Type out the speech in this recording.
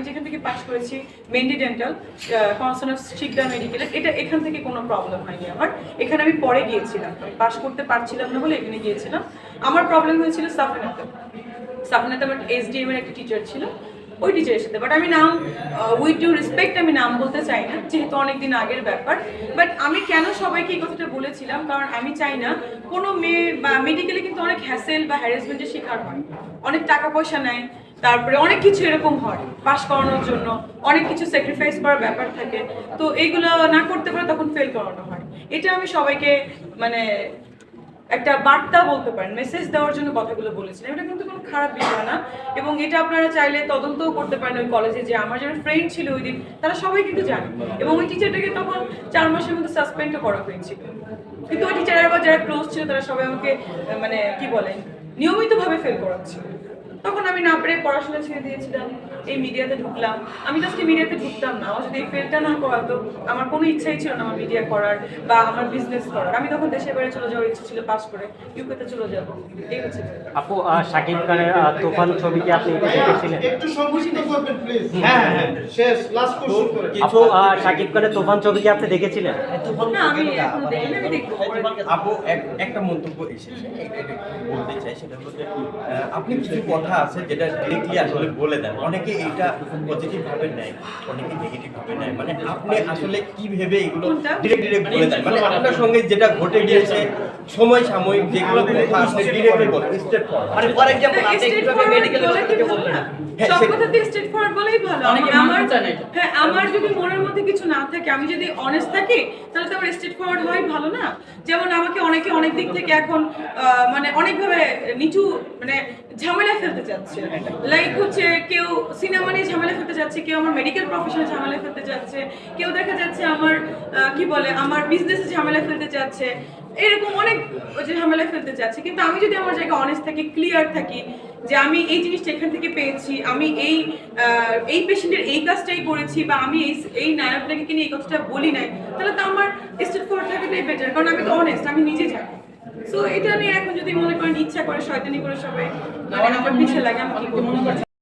আমি যেখান থেকে পাশ করেছি Mendy dental concern of Sikdar medical এটা এখান থেকে কোনো প্রবলেম হয়নি আমার। এখানে আমি পরে গিয়েছিলাম। পাশ করতে পারছিলাম না বলে এখানে গিয়েছিলাম। আমার প্রবলেম হয়েছিল সাফিনাতে সাফিনাতে আমার এসডিএম এর একটা টিচার ছিল। ওই টিচারের সাথে। বাট আমি নাম উইথ ডিউ রেসপেক্ট আমি নাম বলতে চাই না, যেহেতু অনেকদিন আগের ব্যাপার। বাট আমি কেন সবাইকে এই কথাটা বলেছিলাম? কারণ আমি চাই না কোনো মেয়ে বা মেডিকেলে কিন্তু অনেক হ্যাসেল বা হ্যারাসমেন্টের শিকার হয়। অনেক টাকা পয়সা নেয়। তারপরে অনেক কিছু এরকম হয় পাশ করানোর জন্য অনেক কিছু স্যাক্রিফাইস করার ব্যাপার থাকে। তো এইগুলো না করতে পারে তখন ফেল করানো হয়। এটা আমি সবাইকে মানে একটা বার্তা বলতে পারেন মেসেজ দেওয়ার জন্য কথাগুলো বলেছিলাম। এটা কিন্তু কোনো খারাপ বিষয় না। এবং এটা আপনারা চাইলে তদন্তও করতে পারেন ওই কলেজে যে আমার যারা ফ্রেন্ড ছিল ওই দিন, তারা সবাই কিন্তু জানে। এবং ওই টিচারটাকে তখন চার মাসের মধ্যে সাসপেন্ডও করা হয়েছিল। কিন্তু ওই টিচারের আবার যারা ক্লোজ ছিল, তারা সবাই আমাকে মানে কি বলেন নিয়মিতভাবে ফেল করাচ্ছিল। তখন আমি না পেরে পড়াশোনা ছেড়ে দিয়েছিলাম। এই মিডিয়াতে ঢুকলাম। আমি জাস্ট মিডিয়াতে ঢুকতাম না। আমার যদি এই ফেলটা না করাতো আমার কোনো ইচ্ছাই ছিল না আমার মিডিয়া করার বা আমার বিজনেস করার। আমি তখন দেশের বাইরে চলে যাওয়ার ইচ্ছে ছিল পাস করে ইউকেতে চলে যাব। এই হচ্ছে আপু শাকিব খানের তুফান ছবি কি আপনি দেখেছিলেন? একটু সংকুচিত করবেন প্লিজ হ্যাঁ হ্যাঁ শেষ লাস্ট কোশ্চেন করে। আপু শাকিব খানের তুফান ছবি কি আপনি দেখেছিলেন? না আমি এখনও দেখিনি আমি দেখব। আপু একটা মন্তব্য এসেছে। এটা বলতে চাই সেটা হলো যে আপনি কিছু কথা আছে যেটা ডিরেক্টলি আসলে বলে দেন অনেকে এটা পজিটিভ ভাবে নেয় অনেকে নেগেটিভ ভাবে নেয়। মানে আপনি আসলে কি ভেবে এগুলো ডিরেক্ট ডিরেক্ট বলে দেন মানে আপনার সঙ্গে যেটা ঘটে গিয়েছে সময় সাময়িক যেগুলো কথা আপনি ডিরেক্টলি বলেন স্টেপ মানে ফর এক্সাম্পল আপনি কীভাবে মেডিকেল বলে কি থেকে বললেন। হ্যাঁ, সব কথাতে স্ট্রেট ফরওয়ার্ড বলেই ভালো। অনেকে আমার। হ্যাঁ আমার যদি মনের মধ্যে কিছু না থাকে আমি যদি অনেস্ট থাকি তাহলে তো আমার স্ট্রেট ফরওয়ার্ড হয় ভালো না? যেমন আমাকে অনেকে দিক থেকে এখন মানে অনেকভাবে নিচু মানে ঝামেলা ফেলতে চাচ্ছে। লাইক হচ্ছে কেউ সিনেমা নিয়ে ঝামেলা ফেলতে যাচ্ছে, কেউ আমার মেডিকেল প্রফেশনে ঝামেলা ফেলতে যাচ্ছে, কেউ দেখা যাচ্ছে আমার কি বলে, আমার বিজনেসে ঝামেলা ফেলতে যাচ্ছে। এরকম অনেক ঝামেলা ফেলতে চাচ্ছে কিন্তু আমি যদি আমার জায়গায় অনেস্ট থাকি ক্লিয়ার থাকি যে আমি এই জিনিসটা এখান থেকে পেয়েছি, আমি এই এই পেশেন্টের এই কাজটাই করেছি বা আমি এই এই নায়কটাকে নিয়ে এই কথাটা বলি নাই, তাহলে তো আমার স্টেট থাকাটাই বেটার কারণ আমি তো অনেস্ট আমি নিজে যাব সো এটা নিয়ে এখন যদি মনে করেন ইচ্ছা করে শয়তানি করে সবাই মানে আমার পিছিয়ে লাগে আমি কি করব?